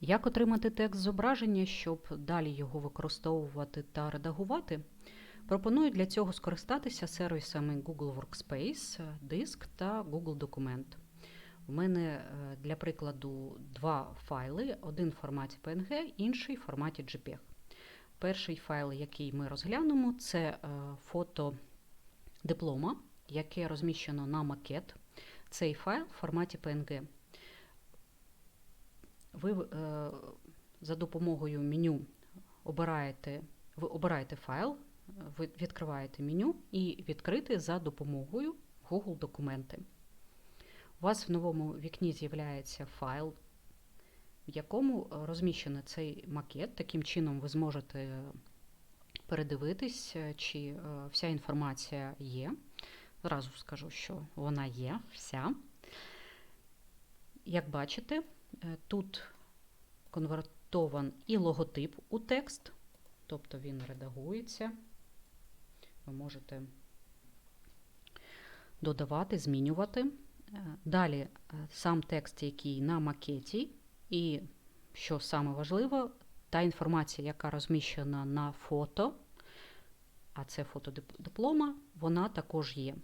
Як отримати текст зображення, щоб далі його використовувати та редагувати? Пропоную для цього скористатися сервісами Google Workspace, Диск та Google Документ. У мене е, для прикладу два файли: один в форматі PNG, інший в форматі JPEG. Перший файл, який ми розглянемо, це е, фото диплома, яке розміщено на макет. Цей файл в форматі PNG. Ви е, за допомогою меню обираєте, ви обираєте файл, ви відкриваєте меню і відкрити за допомогою Google документи. У вас в новому вікні з'являється файл, в якому розміщений цей макет. Таким чином ви зможете передивитись, чи е, вся інформація є. Зразу скажу, що вона є вся. Як бачите, е, тут конвертован і логотип у текст, тобто він редагується. Ви можете додавати, змінювати. Е, Далі е, сам текст, який на макеті, і, що саме важливо, та інформація, яка розміщена на фото, а це фото диплома, вона також є.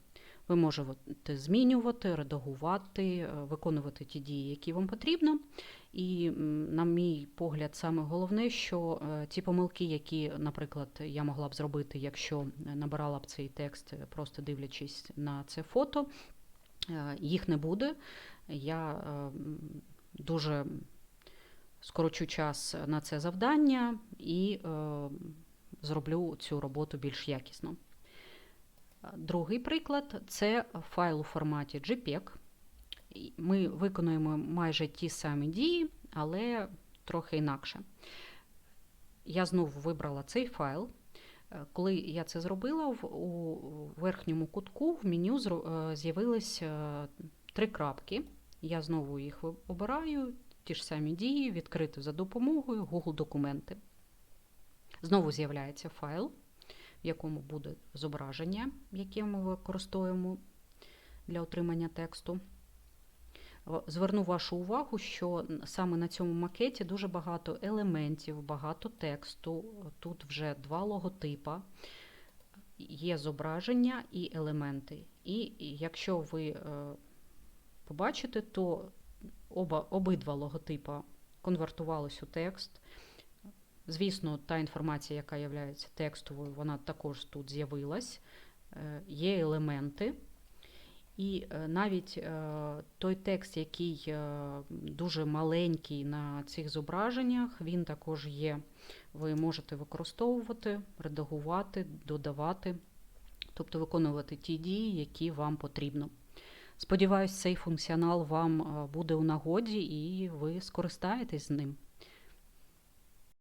Ви можете змінювати, редагувати, е, виконувати ті дії, які вам потрібно. І, на мій погляд, саме головне, що е, ті помилки, які, наприклад, я могла б зробити, якщо набирала б цей текст, просто дивлячись на це фото, е, їх не буде. Я дуже скорочу час на це завдання і зроблю цю роботу більш якісно. Другий приклад це файл у форматі JPEG. Ми виконуємо майже ті самі дії, але трохи інакше. Я знову вибрала цей файл. Коли я це зробила, у верхньому кутку в меню з'явились три крапки. Я знову їх обираю, ті ж самі дії, відкрити за допомогою Google документи. Знову з'являється файл в якому буде зображення, яке ми використовуємо для отримання тексту. Зверну вашу увагу, що саме на цьому макеті дуже багато елементів, багато тексту. Тут вже два логотипа, є зображення і елементи. І якщо ви е, побачите, то оба, обидва логотипа конвертувались у текст. Звісно, та інформація, яка є текстовою, вона також тут з'явилась. Е, є елементи. І е, навіть е, той текст, який дуже маленький на цих зображеннях, він також є. Ви можете використовувати, редагувати, додавати, тобто виконувати ті дії, які вам потрібно. Сподіваюсь, цей функціонал вам буде у нагоді і ви скористаєтесь з ним.